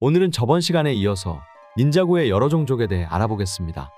오늘은 저번 시간에 이어서 닌자고의 여러 종족에 대해 알아보겠습니다.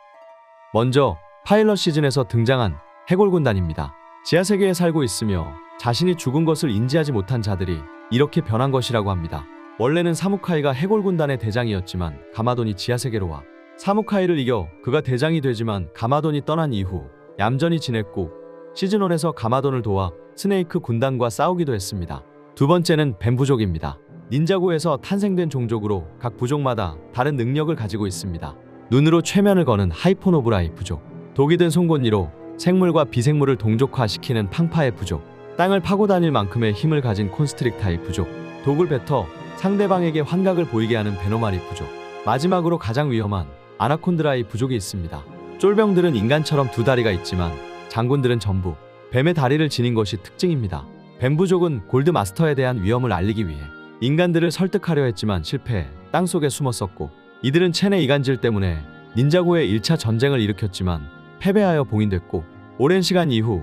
먼저 파일럿 시즌에서 등장한 해골 군단입니다. 지하 세계에 살고 있으며 자신이 죽은 것을 인지하지 못한 자들이 이렇게 변한 것이라고 합니다. 원래는 사무카이가 해골 군단의 대장이었지만 가마돈이 지하 세계로 와 사무카이를 이겨 그가 대장이 되지만 가마돈이 떠난 이후 얌전히 지냈고 시즌1에서 가마돈을 도와 스네이크 군단과 싸우기도 했습니다. 두 번째는 뱀부족입니다. 닌자고에서 탄생된 종족으로 각 부족마다 다른 능력을 가지고 있습니다. 눈으로 최면을 거는 하이포노브라이 부족, 독이 든 송곳니로 생물과 비생물을 동족화시키는 팡파의 부족, 땅을 파고 다닐 만큼의 힘을 가진 콘스트릭타의 부족, 독을 뱉어 상대방에게 환각을 보이게 하는 베노마리 부족, 마지막으로 가장 위험한 아나콘드라의 부족이 있습니다. 쫄병들은 인간처럼 두 다리가 있지만 장군들은 전부 뱀의 다리를 지닌 것이 특징입니다. 뱀 부족은 골드 마스터에 대한 위험을 알리기 위해 인간들을 설득하려 했지만 실패해 땅속에 숨었었고 이들은 체내 이간질 때문에 닌자고의 1차 전쟁을 일으켰지만 패배하여 봉인됐고 오랜 시간 이후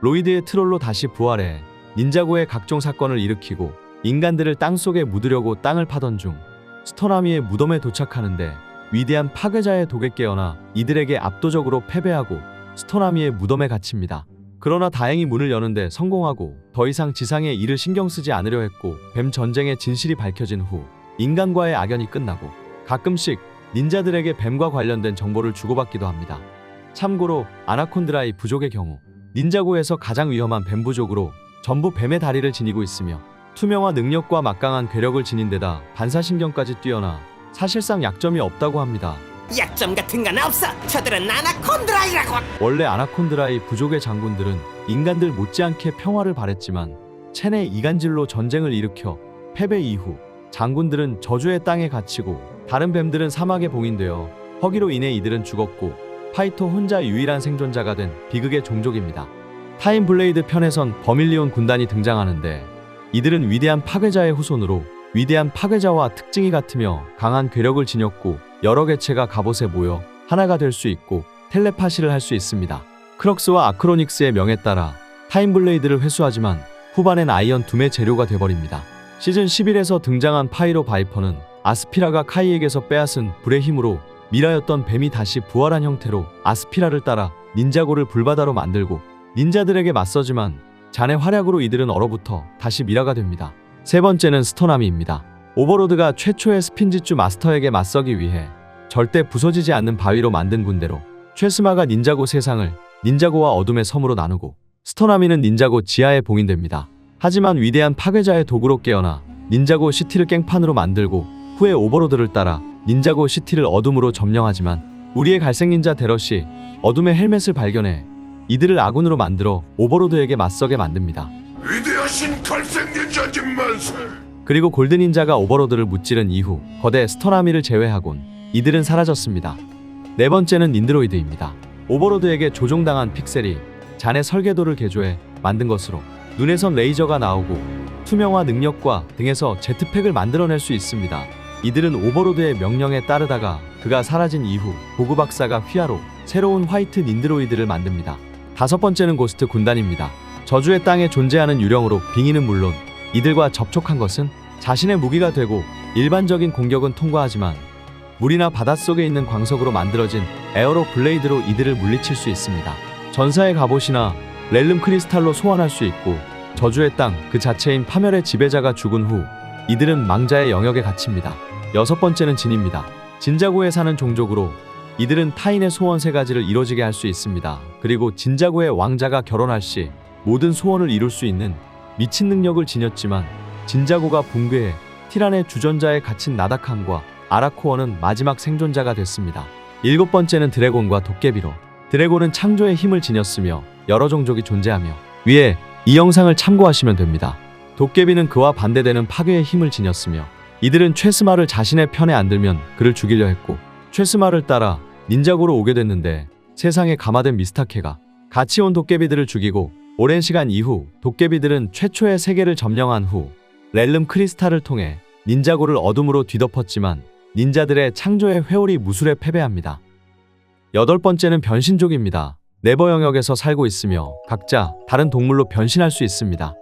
로이드의 트롤로 다시 부활해 닌자고의 각종 사건을 일으키고 인간들을 땅속에 묻으려고 땅을 파던 중 스토나미의 무덤에 도착하는데 위대한 파괴자의 독에 깨어나 이들에게 압도적으로 패배하고 스토나미의 무덤에 갇힙니다. 그러나 다행히 문을 여는데 성공하고 더 이상 지상의 일을 신경 쓰지 않으려 했고 뱀 전쟁의 진실이 밝혀진 후 인간과의 악연이 끝나고 가끔씩 닌자들에게 뱀과 관련된 정보를 주고받기도 합니다. 참고로 아나콘드라의 부족의 경우 닌자고에서 가장 위험한 뱀 부족으로 전부 뱀의 다리를 지니고 있으며 투명화 능력과 막강한 괴력을 지닌 데다 반사신경까지 뛰어나 사실상 약점이 없다고 합니다. 약점 같은 건 없어. 저들은 아나콘드라이라고. 원래 아나콘드라의 부족의 장군들은 인간들 못지않게 평화를 바랬지만 체내 이간질로 전쟁을 일으켜 패배 이후 장군들은 저주의 땅에 갇히고 다른 뱀들은 사막에 봉인되어 허기로 인해 이들은 죽었고 파이토 혼자 유일한 생존자가 된 비극의 종족입니다. 타임 블레이드 편에선 버밀리온 군단이 등장하는데 이들은 위대한 파괴자의 후손으로 위대한 파괴자와 특징이 같으며 강한 괴력을 지녔고 여러 개체가 갑옷에 모여 하나가 될 수 있고 텔레파시를 할 수 있습니다. 크럭스와 아크로닉스의 명에 따라 타임블레이드를 회수하지만 후반엔 아이언 둠의 재료가 돼버립니다. 시즌 11에서 등장한 파이로 바이퍼는 아스피라가 카이에게서 빼앗은 불의 힘으로 미라였던 뱀이 다시 부활한 형태로 아스피라를 따라 닌자고를 불바다로 만들고 닌자들에게 맞서지만 잔의 활약으로 이들은 얼어붙어 다시 미라가 됩니다. 세 번째는 스토나미입니다. 오버로드가 최초의 스핀지주 마스터에게 맞서기 위해 절대 부서지지 않는 바위로 만든 군대로 최스마가 닌자고 세상을 닌자고와 어둠의 섬으로 나누고 스토나미는 닌자고 지하에 봉인됩니다. 하지만 위대한 파괴자의 도구로 깨어나 닌자고 시티를 깽판으로 만들고 후에 오버로드를 따라 닌자고 시티를 어둠으로 점령하지만 우리의 갈색 닌자 데럿이 어둠의 헬멧을 발견해 이들을 아군으로 만들어 오버로드에게 맞서게 만듭니다. 위대하신 갈색 그리고 골든 닌자가 오버로드를 무찌른 이후 거대 스토나미를 제외하곤 이들은 사라졌습니다. 네 번째는 닌드로이드입니다. 오버로드에게 조종당한 픽셀이 잔의 설계도를 개조해 만든 것으로 눈에선 레이저가 나오고 투명화 능력과 등에서 제트팩을 만들어낼 수 있습니다. 이들은 오버로드의 명령에 따르다가 그가 사라진 이후 보그 박사가 휘하로 새로운 화이트 닌드로이드를 만듭니다. 다섯 번째는 고스트 군단입니다. 저주의 땅에 존재하는 유령으로 빙의는 물론 이들과 접촉한 것은 자신의 무기가 되고 일반적인 공격은 통과하지만 물이나 바닷속에 있는 광석으로 만들어진 에어로 블레이드로 이들을 물리칠 수 있습니다. 전사의 갑옷이나 렐름 크리스탈로 소환할 수 있고 저주의 땅 그 자체인 파멸의 지배자가 죽은 후 이들은 망자의 영역에 갇힙니다. 여섯 번째는 진입니다. 진자고에 사는 종족으로 이들은 타인의 소원 세 가지를 이루어지게 할 수 있습니다. 그리고 진자고의 왕자가 결혼할 시 모든 소원을 이룰 수 있는 미친 능력을 지녔지만 진자고가 붕괴해 티란의 주전자에 갇힌 나다칸과 아라코어는 마지막 생존자가 됐습니다. 일곱 번째는 드래곤과 도깨비로 드래곤은 창조의 힘을 지녔으며 여러 종족이 존재하며 위에 이 영상을 참고하시면 됩니다. 도깨비는 그와 반대되는 파괴의 힘을 지녔으며 이들은 최스마를 자신의 편에 안 들면 그를 죽이려 했고 최스마를 따라 닌자고로 오게 됐는데 세상에 감화된 미스타케가 같이 온 도깨비들을 죽이고 오랜 시간 이후 도깨비들은 최초의 세계를 점령한 후 렐름 크리스탈을 통해 닌자고를 어둠으로 뒤덮었지만 닌자들의 창조의 회오리 무술에 패배합니다. 여덟 번째는 변신족입니다. 네버 영역에서 살고 있으며 각자 다른 동물로 변신할 수 있습니다.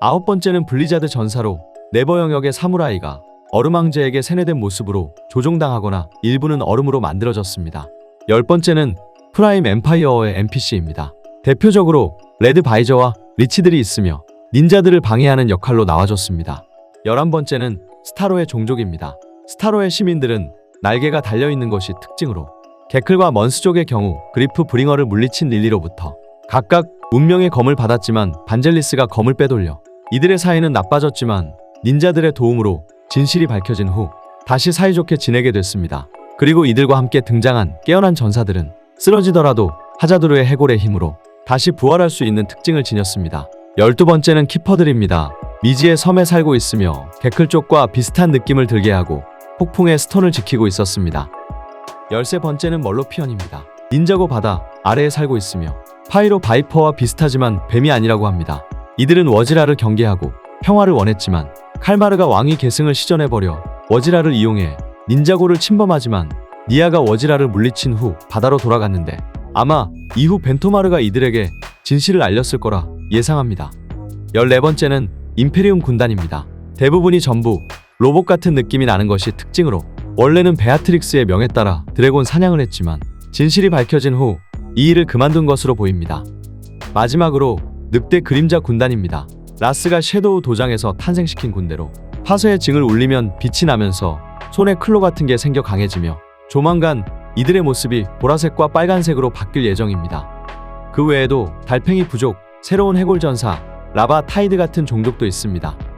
아홉 번째는 블리자드 전사로 네버 영역의 사무라이가 얼음왕제에게 세뇌된 모습으로 조종당하거나 일부는 얼음으로 만들어졌습니다. 열 번째는 프라임 엠파이어의 NPC입니다. 대표적으로 레드 바이저와 리치들이 있으며 닌자들을 방해하는 역할로 나와줬습니다. 열한 번째는 스타로의 종족입니다. 스타로의 시민들은 날개가 달려있는 것이 특징으로 개클과 먼스족의 경우 그리프 브링어를 물리친 릴리로부터 각각 운명의 검을 받았지만 반젤리스가 검을 빼돌려 이들의 사이는 나빠졌지만 닌자들의 도움으로 진실이 밝혀진 후 다시 사이좋게 지내게 됐습니다. 그리고 이들과 함께 등장한 깨어난 전사들은 쓰러지더라도 하자드루의 해골의 힘으로 다시 부활할 수 있는 특징을 지녔습니다. 열두 번째는 키퍼들입니다. 미지의 섬에 살고 있으며 개클 쪽과 비슷한 느낌을 들게 하고 폭풍의 스톤을 지키고 있었습니다. 열세 번째는 멀로피언입니다. 닌자고 바다 아래에 살고 있으며 파이로 바이퍼와 비슷하지만 뱀이 아니라고 합니다. 이들은 워지라를 경계하고 평화를 원했지만 칼마르가 왕위 계승을 시전해버려 워지라를 이용해 닌자고를 침범하지만 니아가 워지라를 물리친 후 바다로 돌아갔는데 아마 이후 벤토마르가 이들에게 진실을 알렸을 거라 예상합니다. 14번째는 임페리움 군단입니다. 대부분이 전부 로봇 같은 느낌이 나는 것이 특징으로 원래는 베아트릭스의 명에 따라 드래곤 사냥을 했지만 진실이 밝혀진 후 이 일을 그만둔 것으로 보입니다. 마지막으로 늑대 그림자 군단입니다. 라스가 섀도우 도장에서 탄생시킨 군대로 파쇄의 징을 울리면 빛이 나면서 손에 클로 같은 게 생겨 강해지며 조만간 이들의 모습이 보라색과 빨간색으로 바뀔 예정입니다. 그 외에도 달팽이 부족, 새로운 해골 전사, 라바 타이드 같은 종족도 있습니다.